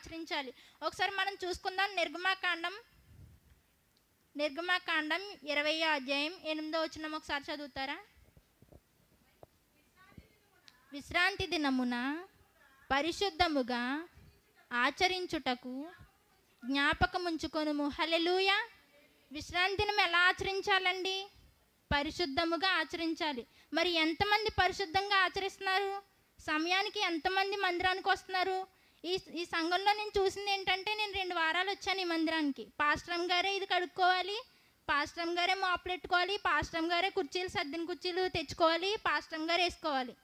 ఆచరించాలి. ఒకసారి మనం చూసుకుందాం నిర్గమాకాండం. నిర్గమాకాండం ఇరవై అధ్యాయం ఎనిమిదో వచ్చిన ఒకసారి చదువుతారా? విశ్రాంతి దినమున పరిశుద్ధముగా ఆచరించుటకు జ్ఞాపకముంచుకొనుము. హలెలూయ విశ్రాంతి దినం ఎలా ఆచరించాలండి? పరిశుద్ధముగా ఆచరించాలి. మరి ఎంతమంది పరిశుద్ధంగా ఆచరిస్తున్నారు? సమయానికి ఎంతమంది మందిరానికి వస్తున్నారు? ఈ ఈ సంఘంలో నేను చూసింది ఏంటంటే నేను రెండు వారాలు వచ్చాను ఈ మందిరానికి. పాస్ట్రమ్ గారే ఇది కడుక్కోవాలి పాస్ట్రమ్ గారే మాపులు పెట్టుకోవాలి గారే కుర్చీలు సర్దిన కుర్చీలు తెచ్చుకోవాలి పాస్ట్రమ్ గారు వేసుకోవాలి.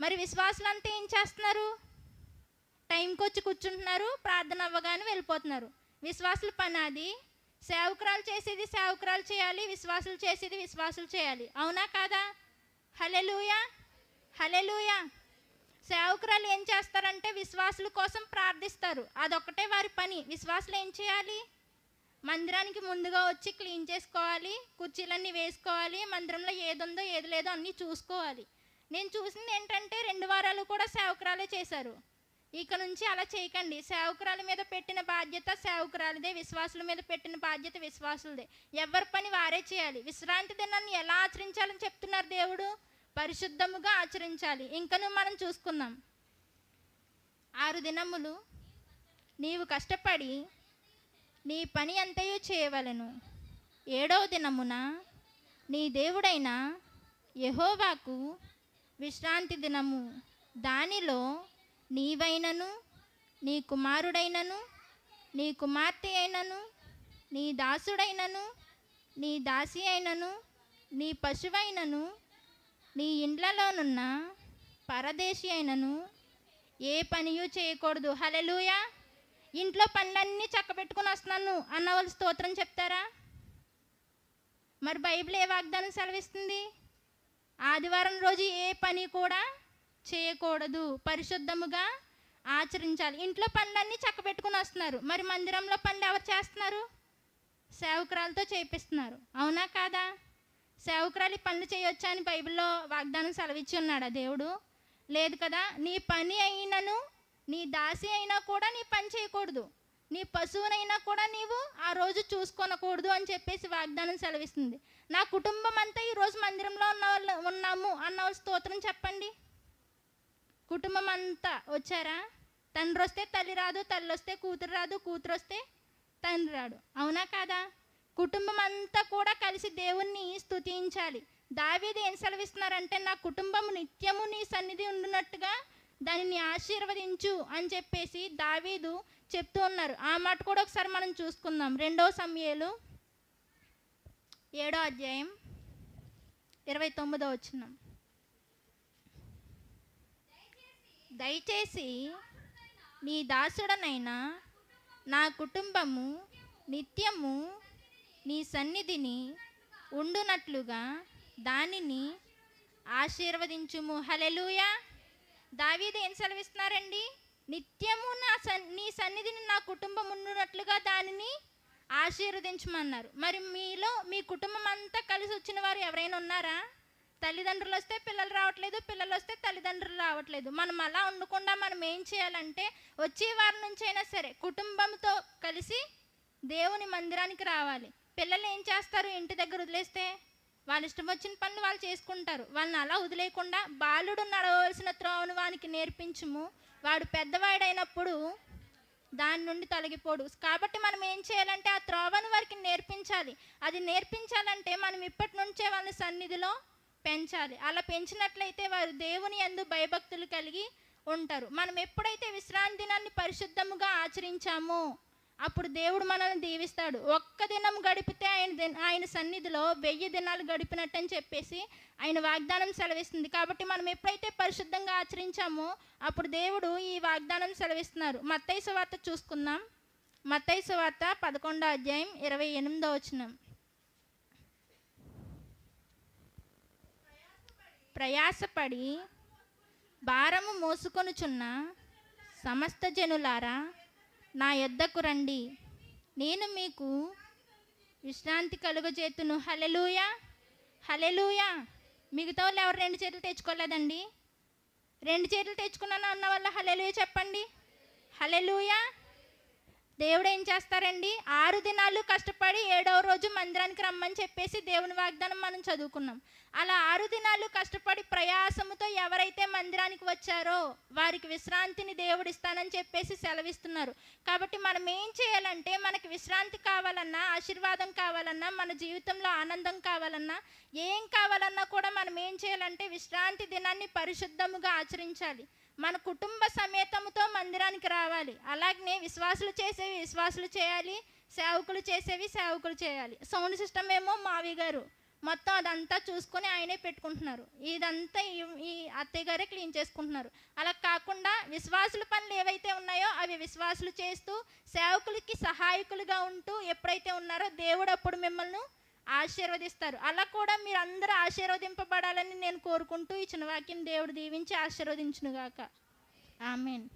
మరి విశ్వాసులు అంతా ఏం చేస్తున్నారు? టైంకి వచ్చి కూర్చుంటున్నారు ప్రార్థన అవ్వగానే వెళ్ళిపోతున్నారు. విశ్వాసుల పని అది. సేవకురాలు చేసేది సేవకురాలు చేయాలి విశ్వాసులు చేసేది విశ్వాసులు చేయాలి. అవునా కాదా? హలెలుయా హలెలుయా సేవకురాలు ఏం చేస్తారంటే విశ్వాసుల కోసం ప్రార్థిస్తారు. అదొక్కటే వారి పని. విశ్వాసులు ఏం చేయాలి? మందిరానికి ముందుగా వచ్చి క్లీన్ చేసుకోవాలి. కుర్చీలన్నీ వేసుకోవాలి. మందిరంలో ఏది ఉందో ఏది లేదో అన్నీ చూసుకోవాలి. నేను చూసింది ఏంటంటే రెండు వారాలు కూడా సేవకురాలే చేశారు. ఇక నుంచి అలా చేయకండి. సేవకురాల మీద పెట్టిన బాధ్యత సేవకురాలదే. విశ్వాసుల మీద పెట్టిన బాధ్యత విశ్వాసులదే. ఎవరి పని వారే చేయాలి. విశ్రాంతి దినాన్ని ఎలా ఆచరించాలని చెప్తున్నారు దేవుడు? పరిశుద్ధముగా ఆచరించాలి. ఇంకను మనం చూసుకుందాం. ఆరు దినములు నీవు కష్టపడి నీ పని అంతయు చేయవలెను. ఏడవ దినమున నీ దేవుడైన యహోవాకు విశ్రాంతి దినము. దానిలో నీవైనను నీ కుమారుడైనను నీ కుమార్తె అయినను నీ దాసుడైనను నీ దాసి అయినను నీ పశువైనను నీ ఇండ్లలోనున్న పరదేశి అయినను ఏ పనియు చేయకూడదు. హలెలూయా ఇంట్లో పనులన్నీ చక్కబెట్టుకుని వస్తున్నాను అన్న వాళ్ళు స్తోత్రం చెప్తారా? మరి బైబిల్ ఏ వాగ్దానం సెలవిస్తుంది? ఆదివారం రోజు ఏ పని కూడా చేయకూడదు. పరిశుద్ధముగా ఆచరించాలి. ఇంట్లో పనులన్నీ చక్కబెట్టుకుని వస్తున్నారు. మరి మందిరంలో పనులు ఎవరు చేస్తున్నారు? సేవకురాలతో చేపిస్తున్నారు. అవునా కాదా? సేవకురాలి పనులు చేయొచ్చా అని బైబిల్లో వాగ్దానం సెలవిచ్చి ఉన్నాడా దేవుడు? లేదు కదా నీ పని అయినను నీ దాసి అయినా కూడా నీ పని చేయకూడదు. నీ పశువునైనా కూడా నీవు ఆ రోజు చూసుకొనకూడదు అని చెప్పేసి వాగ్దానం సెలవిస్తుంది. నా కుటుంబం అంతా ఈరోజు మందిరంలో ఉన్న వాళ్ళు ఉన్నాము అన్న వాళ్ళ స్తోత్రం చెప్పండి. కుటుంబం అంతా వచ్చారా? తండ్రి వస్తే తల్లి రాదు తల్లి వస్తే కూతురు రాదు కూతురు వస్తే తండ్రి రాడు. అవునా కాదా? కుటుంబం అంతా కూడా కలిసి దేవుణ్ణి స్థుతించాలి దావీది ఏం సెలవిస్తున్నారంటే నా కుటుంబం నిత్యము నీ సన్నిధి ఉండునట్టుగా దానిని ఆశీర్వదించు అని చెప్పేసి దావీదు చెప్తూ ఉన్నారు. ఆ మాట కూడా ఒకసారి మనం చూసుకుందాం. రెండో సమయాలు ఏడో అధ్యాయం ఇరవై తొమ్మిదో వచ్చినాం దయచేసి నీ దాసుడనైనా నా కుటుంబము నిత్యము నీ సన్నిధిని ఉండునట్లుగా దానిని ఆశీర్వదించుము. హలెలూయా దావీదు ఏం సెలవిస్తున్నారండి? నిత్యము నా సన్ నీ సన్నిధిని నా కుటుంబం ఉండునట్లుగా దానిని ఆశీర్వదించమన్నారు. మరి మీలో మీ కుటుంబం అంతా కలిసి వచ్చిన వారు ఎవరైనా ఉన్నారా? తల్లిదండ్రులు వస్తే పిల్లలు రావట్లేదు పిల్లలు వస్తే తల్లిదండ్రులు రావట్లేదు. మనం అలా ఉండకుండా మనం ఏం చేయాలంటే వచ్చే వారి నుంచి అయినా సరే కుటుంబంతో కలిసి దేవుని మందిరానికి రావాలి. పిల్లలు ఏం చేస్తారు ఇంటి దగ్గర వదిలేస్తే? వాళ్ళ ఇష్టం వచ్చిన పనులు వాళ్ళు చేసుకుంటారు. వాళ్ళని అలా వదిలేయకుండా బాలుడు నడవలసిన త్రోవను వానికి నేర్పించుము. వాడు పెద్దవాడైనప్పుడు దాని నుండి తొలగిపోడు. కాబట్టి మనం ఏం చేయాలంటే ఆ త్రోవను వారికి నేర్పించాలి. అది నేర్పించాలంటే మనం ఇప్పటి నుంచే వాళ్ళ సన్నిధిలో పెంచాలి. అలా పెంచినట్లయితే వారు దేవుని యందు భయభక్తులు కలిగి ఉంటారు. మనం ఎప్పుడైతే విశ్రాంతి దినాన్ని పరిశుద్ధముగా ఆచరించామో అప్పుడు దేవుడు మనల్ని దీవిస్తాడు. ఒక్క దినం గడిపితే ఆయన ఆయన సన్నిధిలో వెయ్యి దినాలు గడిపినట్టు అని చెప్పేసి ఆయన వాగ్దానం సెలవిస్తుంది. కాబట్టి మనం ఎప్పుడైతే పరిశుద్ధంగా ఆచరించామో అప్పుడు దేవుడు ఈ వాగ్దానం సెలవిస్తున్నారు. మత్తైసు వార్త చూసుకుందాం. మత్తైసు వార్త పదకొండో అధ్యాయం ఇరవై ఎనిమిదో వచనం. ప్రయాసపడి భారము మోసుకొనుచున్న సమస్త జనులారా నా యొద్దకు రండి. నేను మీకు విశ్రాంతి కలుగజేతును. హలెలూయా హలెలూయ మిగతా వాళ్ళు ఎవరు రెండు చేతులు తెచ్చుకోలేదండి? రెండు చేతులు తెచ్చుకున్నాను? అన్న వల్ల హలెలుయ చెప్పండి. హలెలుయా దేవుడు ఏం చేస్తారండి? ఆరు దినాలు కష్టపడి ఏడవ రోజు మందిరానికి రమ్మని చెప్పేసి దేవుని వాగ్దానం మనం చదువుకున్నాం. అలా ఆరు దినాలు కష్టపడి ప్రయాసముతో ఎవరైతే మందిరానికి వచ్చారో వారికి విశ్రాంతిని దేవుడు ఇస్తానని చెప్పేసి సెలవిస్తున్నారు. కాబట్టి మనం ఏం చేయాలంటే మనకి విశ్రాంతి కావాలన్నా ఆశీర్వాదం కావాలన్నా మన జీవితంలో ఆనందం కావాలన్నా ఏం కావాలన్నా కూడా మనం ఏం చేయాలంటే విశ్రాంతి దినాన్ని పరిశుద్ధముగా ఆచరించాలి. మన కుటుంబ సమేతముతో మందిరానికి రావాలి. అలాగనే విశ్వాసులు చేసేవి విశ్వాసులు చేయాలి సేవకులు చేసేవి సేవకులు చేయాలి. సౌండ్ సిస్టమ్ ఏమో మావి గారు. మొత్తం అదంతా చూసుకొని ఆయనే పెట్టుకుంటున్నారు. ఇదంతా ఈ- అత్తయ్య గారే క్లీన్ చేసుకుంటున్నారు. అలా కాకుండా విశ్వాసుల పనులు ఏవైతే ఉన్నాయో అవి విశ్వాసులు చేస్తూ సేవకులకి సహాయకులుగా ఉంటూ ఎప్పుడైతే ఉన్నారో దేవుడు అప్పుడు మిమ్మల్ని ఆశీర్వదిస్తారు. అలా కూడా మీరు అందరూ ఆశీర్వదింపబడాలని నేను కోరుకుంటూ ఇచ్చిన వాక్యం దేవుడు దీవించి ఆశీర్వదించునుగాక. ఆమెన్.